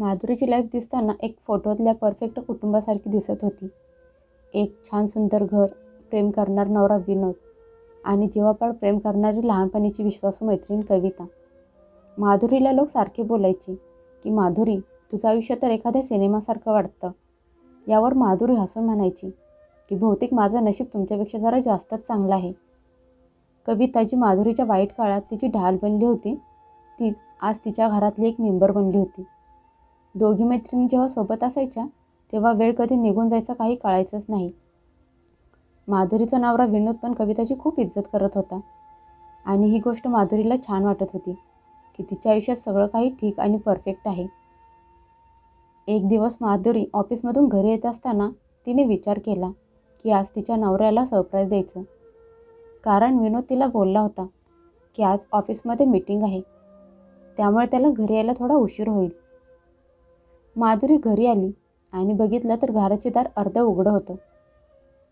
माधुरीची life दिसताना एक फोटोतल्या perfect कुटुंबासारखी दिसत होती. एक छान सुंदर घर प्रेम करणार नवरा विनोद आणि जीवापाड प्रेम करणारी लहानपणीची विश्वासू मैत्रीण कविता. माधुरीला लोक सारखे बोलायचे की माधुरी तुझं आयुष्य तर एखाद्या सिनेमासारखं वाटतं यावर माधुरी हसून म्हणायची की बहुतेक माझं नशीब तुमच्यापेक्षा जरा जास्तच चांगलं आहे कविता जी माधुरीच्या वाईट काळात तिची ढाल बनली होती तीच आज तिच्या घरातली एक मेंबर बनली होती. दोघी मैत्रिणी जेव्हा सोबत असायच्या तेव्हा वेळ कधी निघून जायचं काही कळायचंच नाही. माधुरीचा नवरा विनोद पण कविताची खूप इज्जत करत होता. आणि ही गोष्ट माधुरीला छान वाटत होती की तिच्या आयुष्यात सगळं काही ठीक आणि परफेक्ट आहे. एक दिवस माधुरी ऑफिसमधून घरी येत असताना तिने विचार केला की आज तिच्या नवऱ्याला सरप्राईज द्यायचं. कारण विनोद तिला बोलला होता की आज ऑफिसमध्ये मीटिंग आहे. त्यामुळे त्याला घरी यायला थोडा उशीर होईल. माधुरी घरी आली आणि बघितलं तर घराचे दार अर्धं उघडं होतं.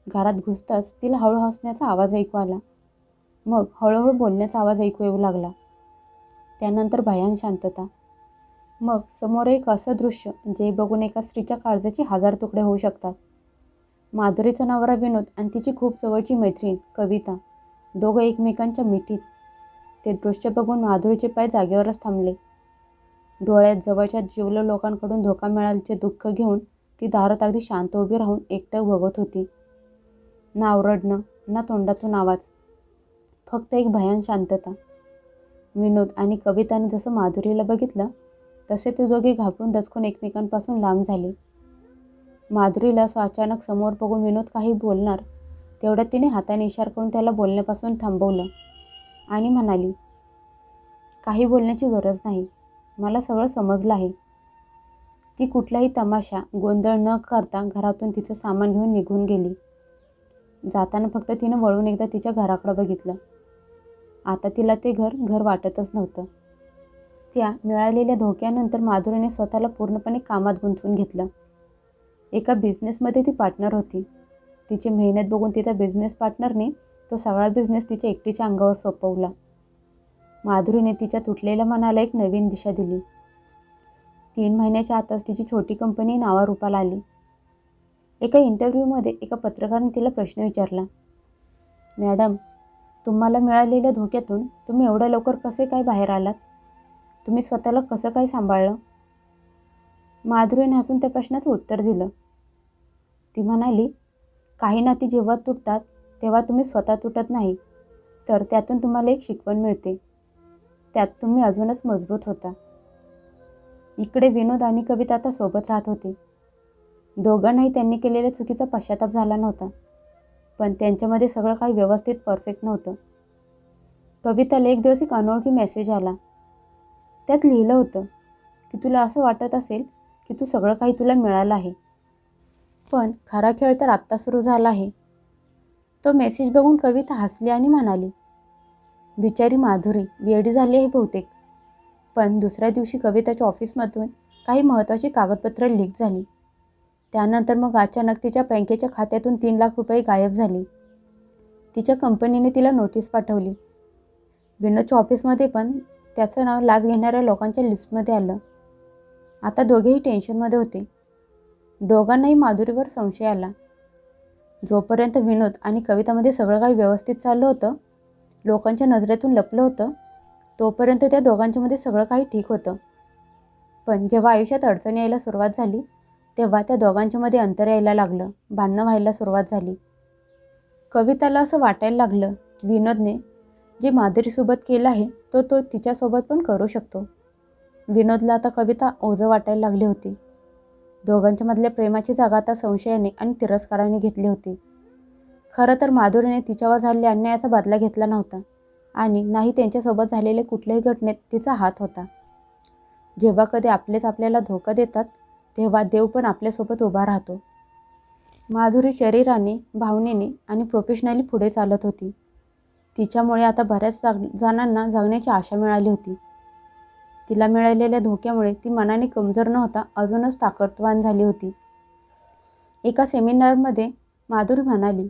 घरात घुसताच तिला हळू हसण्याचा आवाज ऐकू आला. मग हळूहळू बोलण्याचा आवाज ऐकू येऊ लागला. त्यानंतर भयान शांतता. मग समोर एक असं दृश्य जे बघून एका स्त्रीच्या काळजाचे हजार तुकडे होऊ शकतात. माधुरीचा नवरा विनोद आणि तिची खूप जवळची मैत्रीण कविता दोघं एकमेकांच्या मिठीत. ते दृश्य बघून माधुरीचे पाय जागेवरच थांबले. डोळ्यात जवळच्या जीवलं लोकांकडून धोका मिळाल्याचे दुःख घेऊन ती दारात अगदी शांत उभी राहून एकटक बघत होती. ना ओरडणं ना तोंडातून आवाज फक्त एक भयान शांतता. विनोद आणि कविताने जसं माधुरीला बघितलं तसे ते दोघे घाबरून दचकून एकमेकांपासून लांब झाले. माधुरीला असं अचानक समोर बघून विनोद काही बोलणार तेवढ्यात तिने हाताने इशार करून त्याला बोलण्यापासून थांबवलं आणि म्हणाली काही बोलण्याची गरज नाही. मला सगळं समजलं आहे. ती कुठलाही तमाशा गोंधळ न करता घरातून तिचं सामान घेऊन निघून गेली. जाताना फक्त तिनं वळून एकदा तिच्या घराकडं बघितलं. आता तिला ते घर घर वाटतच नव्हतं. त्या मिळालेल्या धोक्यानंतर माधुरीने स्वतःला पूर्णपणे कामात गुंतवून घेतलं. एका बिझनेसमध्ये ती पार्टनर होती. तिची मेहनत बघून तिचा बिझनेस पार्टनरने तो सगळा बिझनेस तिच्या एकटीच्या अंगावर सोपवला. माधुरीने तिच्या तुटलेल्या मनाला एक नवीन दिशा दिली. तीन महिन्याच्या आतच तिची छोटी कंपनी नावारूपाला आली. एका इंटरव्ह्यूमध्ये एका पत्रकाराने तिला प्रश्न विचारला मॅडम तुम्हाला मिळालेल्या धोक्यातून तुम्ही एवढ्या लवकर कसे काय बाहेर आलात? तुम्ही स्वतःला कसं काय सांभाळलं? माधुरीने हसून त्या प्रश्नाचं उत्तर दिलं. ती म्हणाली काही नाती जेव्हा तुटतात तेव्हा तुम्ही स्वतः तुटत नाही तर त्यातून तुम्हाला एक शिकवण मिळते. त्यात तुम्ही अजूनच मजबूत होता. इकडे विनोद आणि कविता आता सोबत राहत होते. दोघांनाही त्यांनी केलेल्या चुकीचा पश्चाताप झाला नव्हता पण त्यांच्यामध्ये सगळं काही व्यवस्थित परफेक्ट नव्हतं. कविताला एक दिवस एक अनोळखी मेसेज आला. त्यात लिहिलं होतं की तुला असं वाटत असेल की तू सगळं काही तुला मिळालं आहे पण खरा खेळ तर आत्ता सुरू झाला आहे. तो मेसेज बघून कविता हसली आणि म्हणाली बिचारी माधुरी वेडी झाली आहे बहुतेक. पण दुसऱ्या दिवशी कविताच्या ऑफिसमधून काही महत्त्वाची कागदपत्रं लीक झाली. त्यानंतर मग अचानक तिच्या बँकेच्या खात्यातून तीन लाख रुपये गायब झाले. तिच्या कंपनीने तिला नोटीस पाठवली. विनोदच्या ऑफिसमध्ये पण त्याचं नाव लाच घेणाऱ्या लोकांच्या लिस्टमध्ये आलं. आता दोघेही टेन्शनमध्ये होते. दोघांनाही माधुरीवर संशय आला. जोपर्यंत विनोद आणि कवितामध्ये सगळं काही व्यवस्थित चाललं होतं लोकांच्या नजरेतून लपलं होतं तोपर्यंत त्या दोघांच्यामध्ये सगळं काही ठीक होतं. पण जेव्हा आयुष्यात अडचणी यायला सुरुवात झाली तेव्हा त्या दोघांच्यामध्ये अंतर यायला लागलं भांडणं व्हायला सुरुवात झाली. कविताला असं वाटायला लागलं की विनोदने जे माधुरीसोबत केलं आहे तो तो तिच्यासोबत पण करू शकतो. विनोदला आता कविता ओझं वाटायला लागली होती. दोघांच्यामधल्या प्रेमाची जागा आता संशयाने आणि तिरस्काराने घेतली होती. खरं तर माधुरीने तिच्यावर झालेल्या अन्यायाचा बदला घेतला नव्हता आणि नाही त्यांच्यासोबत झालेल्या कुठल्याही घटनेत तिचा हात होता. जेव्हा कधी आपलेच आपल्याला धोका देतात तेव्हा देव पण आपल्यासोबत उभा राहतो. माधुरी शरीराने भावनेने आणि प्रोफेशनली पुढे चालत होती. तिच्यामुळे आता बऱ्याच जाग जणांना जगण्याची आशा मिळाली होती. तिला मिळालेल्या धोक्यामुळे ती मनाने कमजोर न होता अजूनच ताकदवान झाली होती. एका सेमिनारमध्ये माधुरी म्हणाली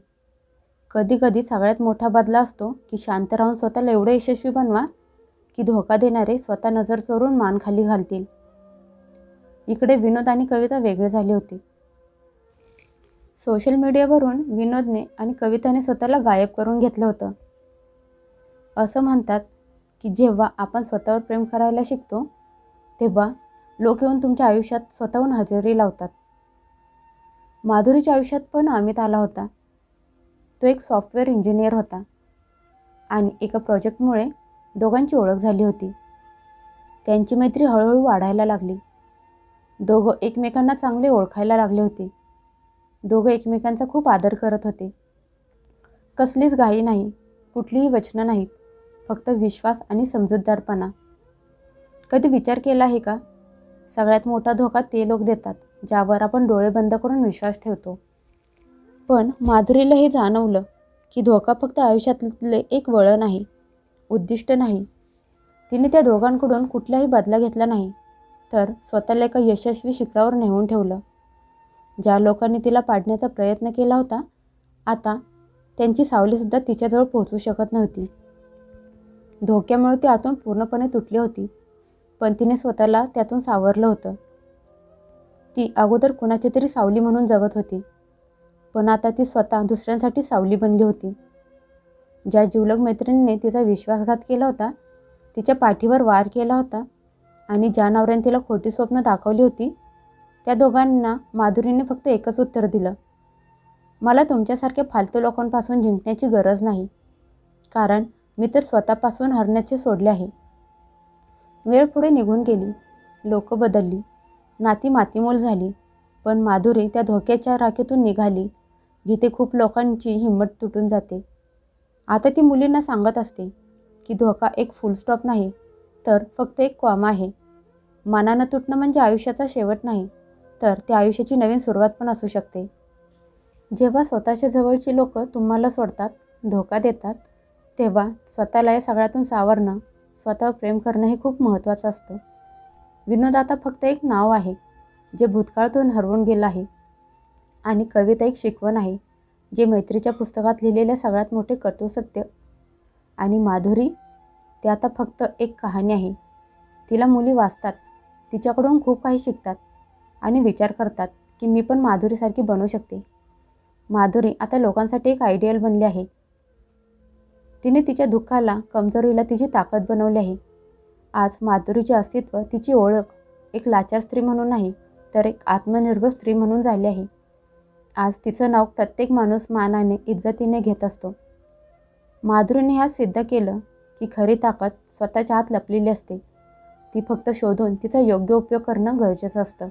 कधी कधी सगळ्यात मोठा बदला असतो की शांत राहून स्वतःला एवढं यशस्वी बनवा की धोका देणारे स्वतः नजर चोरून मान खाली घालतील. इकडे विनोद आणि कविता वेगळे झाले होते. सोशल मीडियावरून विनोदने आणि कविताने स्वतःला गायब करून घेतलं होतं. असं म्हणतात की जेव्हा आपण स्वतःवर प्रेम करायला शिकतो तेव्हा लोक येऊन तुमच्या आयुष्यात स्वतःहून हजेरी लावतात. माधुरीच्या आयुष्यात पण अमित आला होता. तो एक सॉफ्टवेअर इंजिनियर होता. आणि एका प्रोजेक्टमुळे दोघांची ओळख झाली होती. त्यांची मैत्री हळूहळू वाढायला लागली. दोघं एकमेकांना चांगले ओळखायला लागले होते. दोघं एकमेकांचा खूप आदर करत होते. कसलीच घाई नाही कुठलीही वचनं नाहीत फक्त विश्वास आणि समजूतदारपणा. कधी विचार केला आहे का? सगळ्यात मोठा धोका ते लोक देतात ज्यावर आपण डोळे बंद करून विश्वास ठेवतो. पण माधुरीला हे जाणवलं की धोका फक्त आयुष्यातले एक वळण आहे उद्दिष्ट नाही. तिने त्या दोघांकडून कुठलाही बदला घेतला नाही तर स्वतःला एका यशस्वी शिखरावर नेऊन ठेवलं. ज्या लोकांनी तिला पाडण्याचा प्रयत्न केला होता आता त्यांची सावलीसुद्धा तिच्याजवळ पोहोचू शकत नव्हती. धोक्यामुळे ती आतून पूर्णपणे तुटली होती पण तिने स्वतःला त्यातून सावरलं होतं. ती अगोदर कुणाची तरी सावली म्हणून जगत होती पण आता ती स्वतः दुसऱ्यांसाठी सावली बनली होती. ज्या जिवलग मैत्रिणीने तिचा विश्वासघात केला होता तिच्या पाठीवर वार केला होता आणि ज्या नवऱ्याने तिला खोटी स्वप्न दाखवली होती त्या दोघांना माधुरीने फक्त एकच उत्तर दिलं. मला तुमच्यासारख्या फालतू लोकांपासून जिंकण्याची गरज नाही कारण मी तर स्वतःपासून हरण्याचे सोडले आहे. वेळ पुढे निघून गेली. लोक बदलली. नाती मातीमोल झाली. पण माधुरी त्या धोक्याच्या राखेतून निघाली. जिथे खूप लोकांची हिंमत तुटून जाते. आता ती मुलींना सांगत असते की धोका एक फुल स्टॉप नाही तर फक्त एक कॉम आहे. मनानं तुटणं म्हणजे आयुष्याचा शेवट नाही तर त्या आयुष्याची नवीन सुरुवात पण असू शकते. जेव्हा स्वतःच्या जवळची लोक तुम्हाला सोडतात धोका देतात तेव्हा स्वतःला या सगळ्यातून सावरणं स्वतःवर प्रेम करणं हे खूप महत्त्वाचं असतं. विनोद आता फक्त एक नाव आहे जे भूतकाळातून हरवून गेलं आहे. आणि कविता एक शिकवण आहे जे मैत्रीच्या पुस्तकात लिहिलेले सगळ्यात मोठे कटू सत्य. आणि माधुरी ते आता फक्त एक कहाणी आहे. तिला मुली वाचतात तिच्याकडून खूप काही शिकतात आणि विचार करतात की मी पण माधुरीसारखी बनू शकते. माधुरी आता लोकांसाठी एक आयडियल बनली आहे. तिने तिच्या दुःखाला कमजोरीला तिची ताकद बनवली आहे. आज माधुरीचे अस्तित्व तिची ओळख एक लाचार स्त्री म्हणून नाही तर एक आत्मनिर्भर स्त्री म्हणून झाली आहे. आज तिचं नाव प्रत्येक माणूस मानाने इज्जतीने घेत असतो. माधुरीने ह्या सिद्ध केलं की खरी ताकद स्वतःच्या हात लपलेली असते. ती फक्त शोधून तिचा योग्य उपयोग करणं गरजेचं असतं.